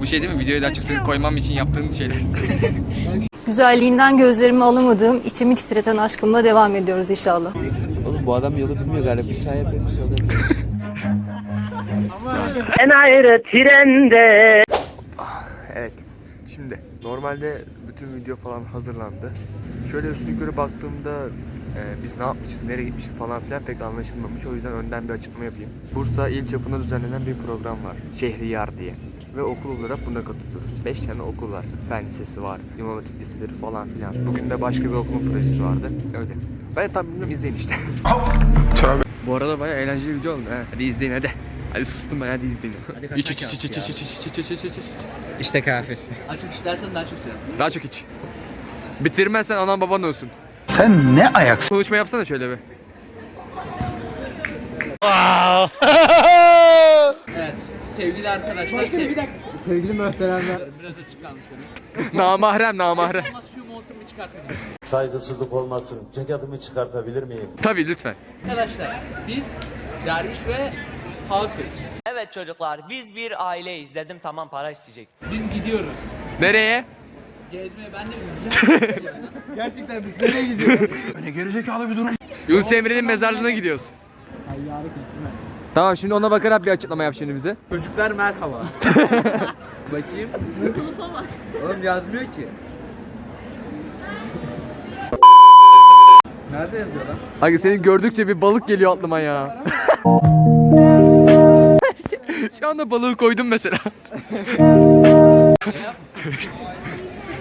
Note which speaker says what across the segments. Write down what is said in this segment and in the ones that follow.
Speaker 1: Bu şey değil mi? Videoya daha çok seni koymam için yaptığın şeyler.
Speaker 2: Güzelliğinden gözlerimi alamadığım, içimi titreten aşkımla devam ediyoruz inşallah.
Speaker 1: Oğlum bu adam yolu bilmiyor galiba. Bir saniye yapıyor, bir saniye
Speaker 3: En ayrı trende
Speaker 1: Evet. Şimdi normalde bütün video falan hazırlandı. Şöyle üstün körü baktığımda e, biz ne yapmışız, nereye gitmişiz falan filan pek anlaşılmamış. O yüzden önden bir açıklama yapayım. Bursa il çapında düzenlenen bir program var. Şehriyar diye. Ve okul olarak buna katılıyoruz. 5 tane okul var. Fen lisesi var, İmam Hatip liseleri falan filan. Bugün de başka bir okulun projesi vardı. Öyle. Ben tam bilmiyorum izleyin işte. Bu arada bayağı eğlenceli bir video oldu. He. Hadi izleyin hadi. Hadi sustum ben hadi izleyin. Hadi iç iç iç iç iç iç iç iç iç iç iç iç.
Speaker 4: İşte kafir.
Speaker 5: Daha çok istersen daha çok severim.
Speaker 1: Daha çok iç. Bitirmezsen anan baban ölsün.
Speaker 4: Sen ne ayaksın?
Speaker 1: Konuşma yapsana şöyle bir.
Speaker 5: Evet. Sevgili arkadaşlar. Sevgili
Speaker 4: Sevgili muhteremler.
Speaker 5: Biraz açık kalmış öyle.
Speaker 1: Namahrem namahrem.
Speaker 6: Saygısızlık olmasın. Ceketimi çıkartabilir miyim?
Speaker 1: Tabii lütfen.
Speaker 5: Arkadaşlar biz derviş ve halkız.
Speaker 7: Evet çocuklar biz bir aileyiz dedim tamam para isteyecek.
Speaker 5: Biz gidiyoruz.
Speaker 1: Nereye?
Speaker 5: Gezmeye ben de bilmiyorum.
Speaker 4: Gerçekten biz nereye gidiyoruz?
Speaker 1: Yunus Emre'nin mezarlığına gidiyoruz. Tamam şimdi ona bakarak bir açıklama yap şimdi bize.
Speaker 5: Çocuklar merhaba. Bakayım. Kılıfa bak. Oğlum yazmıyor ki. Nerede yazıyor lan?
Speaker 1: Abi seni gördükçe bir balık geliyor aklıma ya. Şu anda balığı koydum mesela.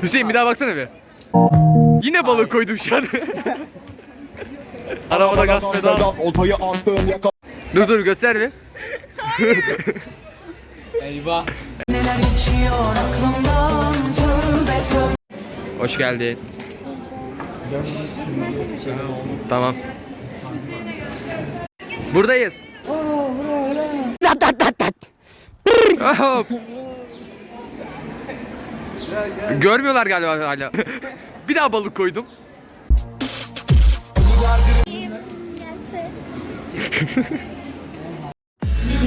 Speaker 1: Hüseyin bir daha baksana bir. Yine balık koydum şu an. Arabada gaz pedal. Dur dur göster bir.
Speaker 5: Eyvah.
Speaker 1: Hoş geldin. Tamam. Buradayız. Hop. Görmüyorlar galiba hala. Bir daha balık koydum.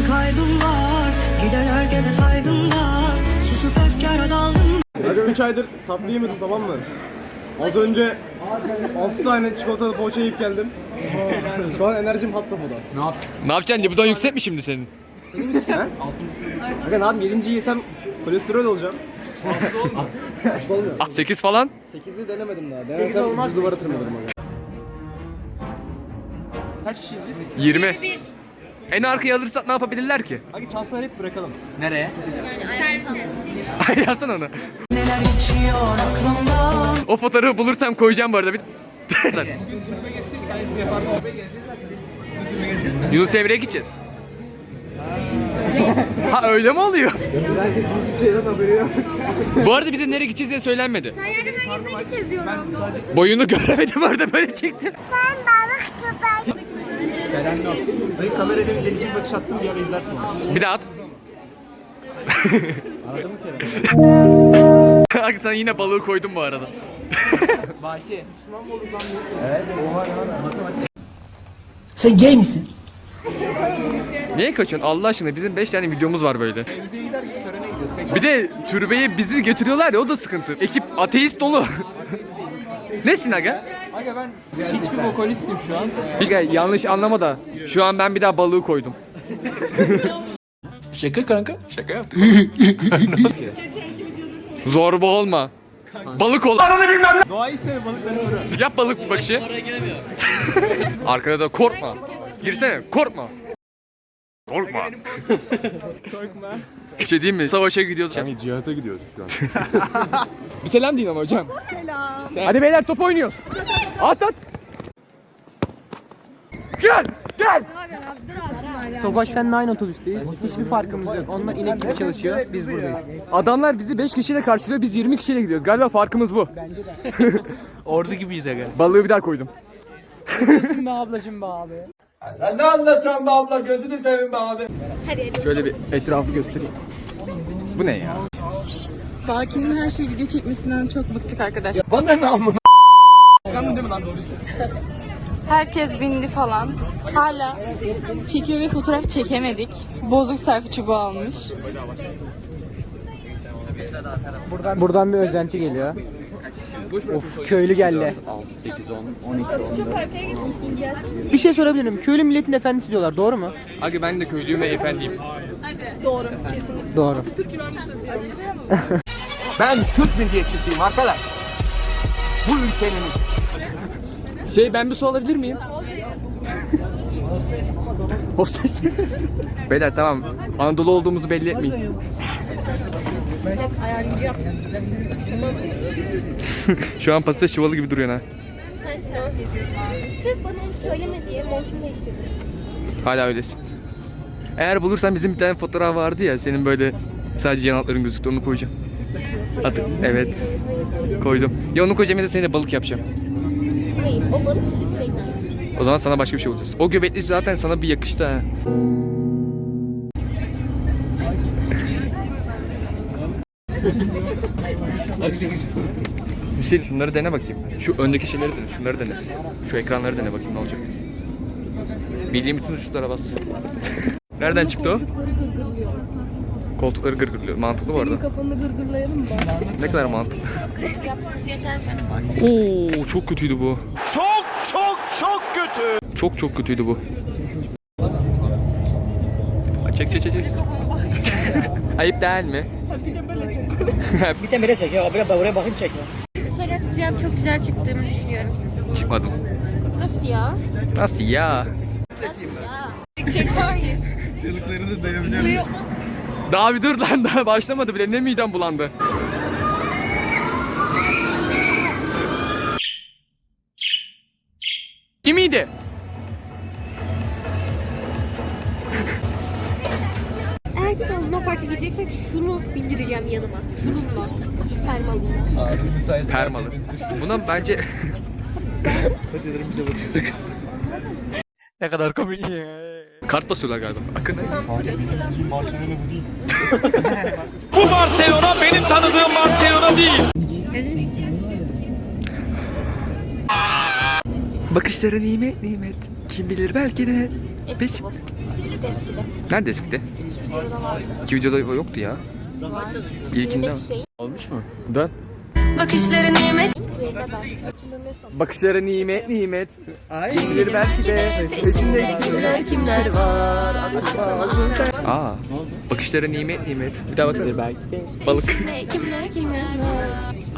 Speaker 2: Kaybım var, gider herkese saygım var. Susup efkara daldım.
Speaker 8: Hadi 3 aydır tatlı yemedim tamam mı? Az önce 6 tane çikolatalı poğaça yiyip geldim. Şu an enerjim hat safhada.
Speaker 1: Ne yapacaksın? Libido'n yüksek mi şimdi senin?
Speaker 8: Bakın abi 7. yesem kolesterol olacağım.
Speaker 1: 8 falan.
Speaker 8: 8'i denemedim daha. Denersem düz duvara tırmanırım aga. Kaç kişiyiz biz?
Speaker 1: 20. En arkaya alırsak ne yapabilirler ki?
Speaker 8: Hadi çantaları hep bırakalım.
Speaker 5: Nereye?
Speaker 1: Yapsana onu. o fotoğrafı bulursam koyacağım bu arada. Bir... Yunus Emre'ye gideceğiz. Ha öyle mi oluyor?
Speaker 8: Herkes bu şeyden haberi yok.
Speaker 1: Bu arada bize nereye gideceğiz diye söylenmedi.
Speaker 9: Yarın merkezine gideceğiz diyorum.
Speaker 1: Boyunu göremedim orada böyle çektim.
Speaker 9: Sen balık köpek.
Speaker 8: Dayı kamerada bir deneyecek bakış attım bir ara izlersin.
Speaker 1: Bir daha at. Bak sen yine balığı koydun bu arada.
Speaker 5: Baki.
Speaker 4: Sen gay misin?
Speaker 1: Niye kaçıyorsun Allah aşkına bizim 5 tane videomuz var böyle. Bir de türbeye bizi getiriyorlar ya o da sıkıntı. Ekip ateist dolu. Nesin aga?
Speaker 5: Aga ben hiçbir vokalistim şu an.
Speaker 1: Hiç yanlış anlama da şu an ben bir daha balığı koydum.
Speaker 4: Şaka kanka. Şaka yaptık.
Speaker 1: Zorba olma. Balık ol.
Speaker 8: Doğayı sev balıkları vurur.
Speaker 1: Yap balık bakışı. Arkada da korkma. Girsene korkma. Korkma.
Speaker 8: Korkma.
Speaker 1: Bir şey diyeyim mi? Savaşa gidiyoruz.
Speaker 8: Yani cihata gidiyoruz şu an.
Speaker 1: Bir selam deyin ama hocam. Selam. Hadi beyler top oynuyoruz. At at. Gel gel.
Speaker 8: Tofaş Fen'le aynı otobüsteyiz. Hiçbir farkımız yok. Onlar inek gibi çalışıyor. Biz buradayız.
Speaker 1: Adamlar bizi 5 kişiyle karşılıyor biz 20 kişiyle gidiyoruz. Galiba farkımız bu.
Speaker 5: Ordu gibiyiz aga.
Speaker 1: Balığı bir daha koydum.
Speaker 5: Be ablacım be abi.
Speaker 1: Şöyle bir etrafı göstereyim. Bu ne ya?
Speaker 9: Baki'nin her şeyi video çekmesinden çok bıktık arkadaşlar. Herkes bindi falan. Hala çekiyor ve fotoğraf çekemedik. Bozuk selfie çubuğu almış.
Speaker 4: Buradan bir özenti geliyor. Of köylü geldi. Bir şey sorabilirim. Köylü milletin efendisi diyorlar. Doğru mu?
Speaker 1: Aga ben de köylüyüm ve efendiyim.
Speaker 4: Doğru.
Speaker 1: Ben Türk milliyetçisiyim arkadaş. Bu ülkenin... Şey ben bir su alabilir miyim? Hostes. Beyler tamam. Anadolu olduğumuzu belli etmeyin.
Speaker 9: Ayarlayacağım.
Speaker 1: Şu an patates çuvalı gibi duruyor ha.
Speaker 9: Sırf bana onu söyleme diye montumu değiştirdim.
Speaker 1: Hala öylesin. Eğer bulursan bizim bir tane fotoğraf vardı ya senin böyle sadece yanakların gözüktü onu koyacağım. Hadi. Evet. Koydum. Ya onu koyacağım ya da seni de balık yapacağım.
Speaker 9: Hayır o balık şeyden.
Speaker 1: O zaman sana başka bir şey bulacağız. O göbekli zaten sana bir yakıştı ha. Hüseyin şunları dene bakayım. Şu öndeki şeyleri dene, şunları dene. Şu ekranları dene bakayım ne olacak. Bildiğim bütün tuşlara bas. Nereden çıktı o? Koltukları gırgırlıyor. Mantıklı bu arada.
Speaker 5: kafanı gırgırlayalım mı?
Speaker 1: Ne kadar mantıklı.
Speaker 9: Küçük yaptınız yeter.
Speaker 1: Oo çok kötüydü bu. Çok çok çok kötü. Çok çok kötüydü bu. Çek çek çek çek. Ayıp değil mi?
Speaker 4: Bir de bire çek ya. Buraya, buraya bakayım çek
Speaker 9: Story atacağım çok güzel çıktığımı düşünüyorum.
Speaker 1: Çıkmadım.
Speaker 9: Nasıl ya?
Speaker 1: Nasıl ya?
Speaker 8: Çığlıklarınızı duyabiliyor musun?
Speaker 1: Daha bir dur lan daha başlamadı bile ne midem bulandı.
Speaker 9: Luna Park'a gideceksek şunu bindireceğim yanıma. Şununla. Şu permalıyla.
Speaker 8: Abi müsait.
Speaker 1: Permalı. Buna bence... ne kadar komik ya. Kart basıyorlar galiba. Akın. Bu Barcelona benim tanıdığım Barcelona değil. Bakışları nimet nimet. Kim bilir belki de. Beş...
Speaker 9: Eski bu. Bir de eskide.
Speaker 1: Nerede eskide?
Speaker 9: Videoda var.
Speaker 1: İki videoda yoktu ya.
Speaker 9: Var.
Speaker 1: İlkinde.
Speaker 9: Hüseyin.
Speaker 1: Olmuş mu? Dön.
Speaker 9: Bakışları nimet.
Speaker 1: Bakışları nimet nimet. Kim bilir belki de peşinde kimler kimler var. Aa, bakışları nimet nimet. Bir daha bakalım. belki Balık.
Speaker 9: Kimler kimler var.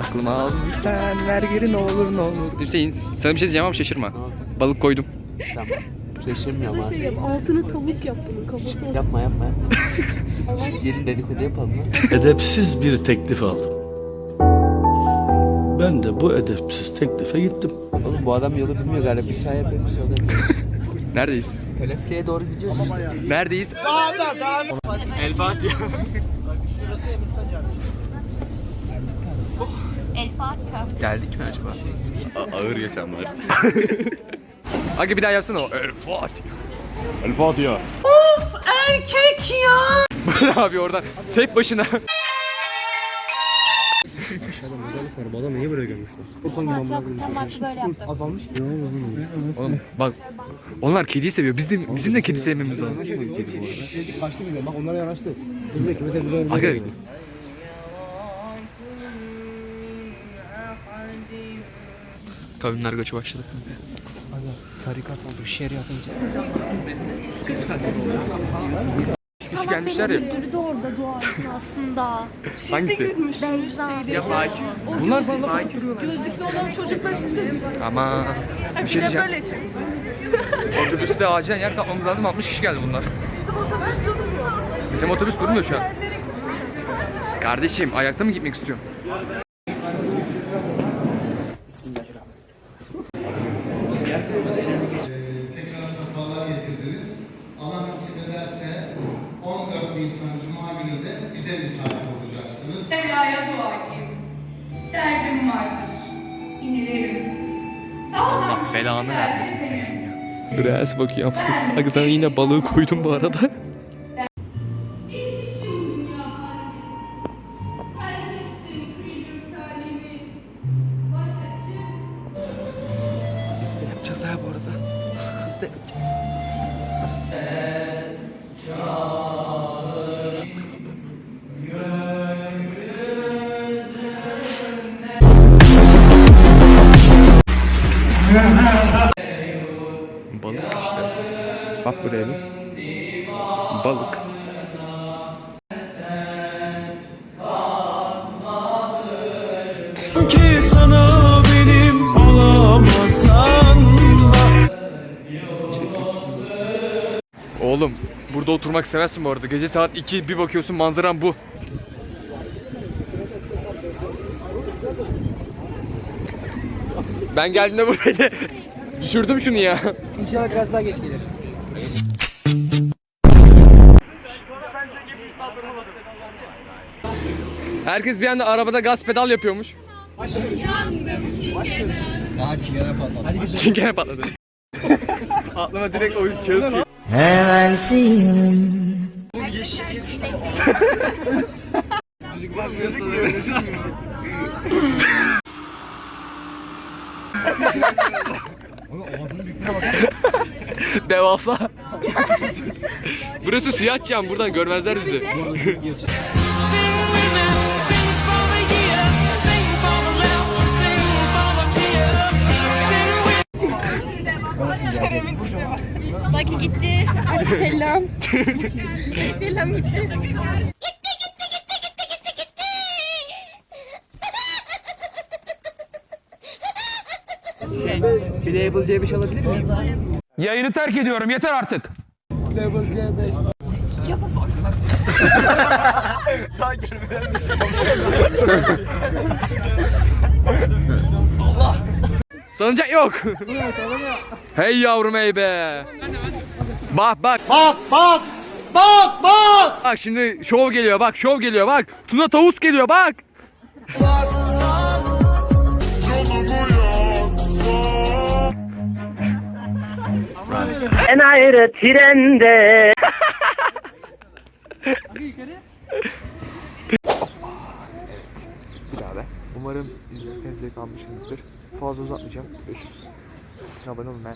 Speaker 1: Aklıma aldın sen ver geri ne olur ne olur. Hüseyin sana bir şey diyeceğim ama şaşırma. Balık koydum.
Speaker 5: Şaşırmıyorum abi. Şey altını tavuk yap bunun kafasına.
Speaker 4: Yapma yapma. Gelin dedikodu yapalım lan.
Speaker 10: edepsiz bir teklif aldım. Ben de bu edepsiz teklife gittim.
Speaker 4: Oğlum bu adam yolu bilmiyor galiba. Bir sağa yapıyor bir yapıyor.
Speaker 1: Neredeyiz?
Speaker 4: Telefkiye doğru gidiyoruz işte.
Speaker 1: Neredeyiz? El Fatiha.
Speaker 9: El Fatiha.
Speaker 1: Geldik mi acaba?
Speaker 6: Ağır yaşamlar.
Speaker 1: Aga bir daha yapsana o. El Fatiha.
Speaker 6: El Fatiha.
Speaker 1: abi orada tek başına.
Speaker 8: Bu adam niye böyle gömmüşler?
Speaker 9: Tam vakti böyle yaptım.
Speaker 8: Azalmış.
Speaker 1: Oğlum bak onlar kediyi seviyor. Biz de bizim de kedi sevmemiz lazım.
Speaker 8: Kaçtı bize. Bak onlara yanaştı. Biz de kime sevdiğini
Speaker 1: Aga Kavimler göçü başladı.
Speaker 4: Tarikat oldu. Şeriat oldu.
Speaker 1: Kişi gelmişler ya.
Speaker 9: Güldürdü orada dua aslında.
Speaker 1: Hangisi?
Speaker 9: Beyza.
Speaker 1: Ya Fakir. Bunlar bana Fakir
Speaker 5: Gözlüklü olan çocuklar sizde
Speaker 1: Ama bir şey diyeceğim.
Speaker 5: böyle çek.
Speaker 1: Otobüste acilen yer kapmamız lazım. 60 kişi geldi bunlar. Bizim otobüs durmuyor şu an. Kardeşim ayakta mı gitmek istiyorsun?
Speaker 11: Nisan Cuma günü de bize misafir olacaksınız.
Speaker 2: Mevla'ya duacıyım. Derdim vardır. İnilerim.
Speaker 1: Allah belanı vermesin seni. Reels bakıyorum. Bak sana yine balığı koydum bu arada. Bak buraya bir. Balık.
Speaker 5: Ki sana benim olamazsan
Speaker 1: Oğlum burada oturmak istemezsin bu arada. Gece saat 2 bir bakıyorsun manzaran bu. Ben geldiğimde buradaydı. Düşürdüm şunu ya.
Speaker 4: İnşallah biraz daha geç gelir.
Speaker 1: Herkes bir anda arabada gaz pedal yapıyormuş.
Speaker 8: Aha çingene patladı.
Speaker 1: Çingene patladı. Aklıma direkt o şahıs geliyor. Devasa. Burası siyah cam. Buradan görmezler bizi.
Speaker 9: Baki gitti. Aşk tellam. Aşk tellam gitti.
Speaker 1: Bir de Apple C5 alabilir miyim?
Speaker 5: Yayını terk ediyorum yeter artık.
Speaker 1: Salıncak yok. Hey yavrum hey be. Bak bak.
Speaker 6: Bak bak bak bak.
Speaker 1: Bak şimdi şov geliyor bak şov geliyor bak. Tuna tavus geliyor bak.
Speaker 3: En ayrı trende
Speaker 1: Bir daha be. Umarım izlerken zevk almışsınızdır. Fazla uzatmayacağım. Görüşürüz. เราไปนู่นไหม